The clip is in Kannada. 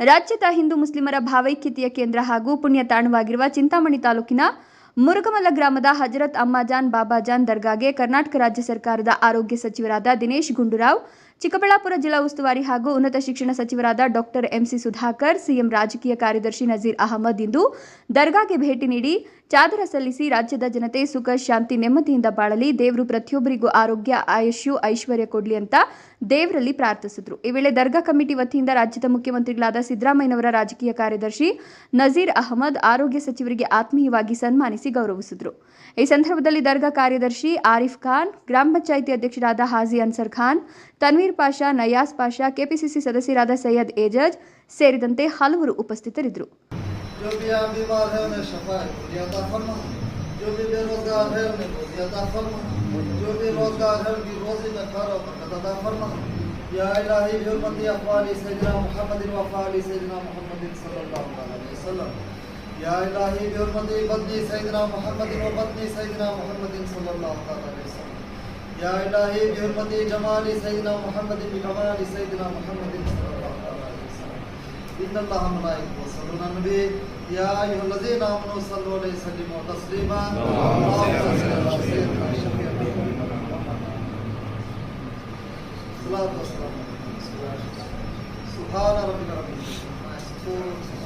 ರಾಜ್ಯದ ಹಿಂದೂ ಮುಸ್ಲಿಮರ ಭಾವೈಕ್ಯತೆಯ ಕೇಂದ್ರ ಹಾಗೂ ಪುಣ್ಯ ತಾಣವಾಗಿರುವ ಚಿಂತಾಮಣಿ ತಾಲೂಕಿನ ಮುರುಗಮಲ್ಲ ಗ್ರಾಮದ ಹಜರತ್ ಅಮ್ಮಾಜಾನ್ ಬಾಬಾಜಾನ್ ದರ್ಗಾಗೆ ಕರ್ನಾಟಕ ರಾಜ್ಯ ಸರ್ಕಾರದ ಆರೋಗ್ಯ ಸಚಿವರಾದ ದಿನೇಶ್ ಗುಂಡೂರಾವ್ ಚಿಕ್ಕಬಳ್ಳಾಪುರ ಜಿಲ್ಲಾ ಉಸ್ತುವಾರಿ ಹಾಗೂ ಉನ್ನತ ಶಿಕ್ಷಣ ಸಚಿವರಾದ ಡಾಕ್ಟರ್ ಎಂಸಿ ಸುಧಾಕರ್, ಸಿಎಂ ರಾಜಕೀಯ ಕಾರ್ಯದರ್ಶಿ ನಜೀರ್ ಅಹಮದ್ ಇಂದು ದರ್ಗಾಗೆ ಭೇಟಿ ನೀಡಿ ಚಾದರ ಸಲ್ಲಿಸಿ ರಾಜ್ಯದ ಜನತೆ ಸುಖ, ಶಾಂತಿ, ನೆಮ್ಮದಿಯಿಂದ ಬಾಳಲಿ. ದೇವರು ಪ್ರತಿಯೊಬ್ಬರಿಗೂ ಆರೋಗ್ಯ, ಆಯುಷ್ಯು, ಐಶ್ವರ್ಯ ಕೊಡ್ಲಿ ಅಂತ ದೇವರಲ್ಲಿ ಪ್ರಾರ್ಥಿಸಿದ್ರು. ಈ ವೇಳೆ ದರ್ಗಾ ಕಮಿಟಿ ವತಿಯಿಂದ ರಾಜ್ಯದ ಮುಖ್ಯಮಂತ್ರಿಗಳಾದ ಸಿದ್ದರಾಮಯ್ಯನವರ ರಾಜಕೀಯ ಕಾರ್ಯದರ್ಶಿ ನಜೀರ್ ಅಹಮದ್ ಆರೋಗ್ಯ ಸಚಿವರಿಗೆ ಆತ್ಮೀಯವಾಗಿ ಸನ್ಮಾನಿಸಿ ಗೌರವಿಸಿದರು. ಈ ಸಂದರ್ಭದಲ್ಲಿ ದರ್ಗಾ ಕಾರ್ಯದರ್ಶಿ ಆರಿಫ್ ಖಾನ್, ಗ್ರಾಮ ಪಂಚಾಯಿತಿ ಅಧ್ಯಕ್ಷರಾದ ಹಾಜಿ ಅನ್ಸರ್ ಖಾನ್, ತನ್ವೀರ್ ಪಾಷಾ ನಯಾಸ್ ಪಾಷಾ ಕೆಪಿಸಿಸಿ ಸದಸ್ಯರಾದ ಸೈಯದ್ ಏಜಜ್ ಸೇರಿದಂತೆ ಹಲವರು ಉಪಸ್ಥಿತರಿದ್ದರು जो भी यहाँ बीमार है उन्हें शफा अता फरमा जो भी बेरोजगार है उन्हें रोजी अता फरमा जो भी रोजगार है उनकी रोजी में खैर और बरकत अता फरमा या इलाही भी उम्मती अफवाली सैदना मोहम्मद व अफवाली सैदना मोहम्मद सल्लल्लाहु अलैहि वसल्लम या इलाही भी उम्मती बदनी सैदना मोहम्मद व बदनी सैदना मोहम्मद सल्लल्लाहु अलैहि वसल्म يا إلهي بحرمة جمال سيدنا محمد بكمال سيدنا محمد صلى الله عليه وسلم. إن الله ملائكته يصلون على النبي. يا أيها الذين آمنوا صلوا عليه وسلموا تسليما. اللهم صل على سيدنا محمد. الصلاة والسلام سبحان ربك رب العالمين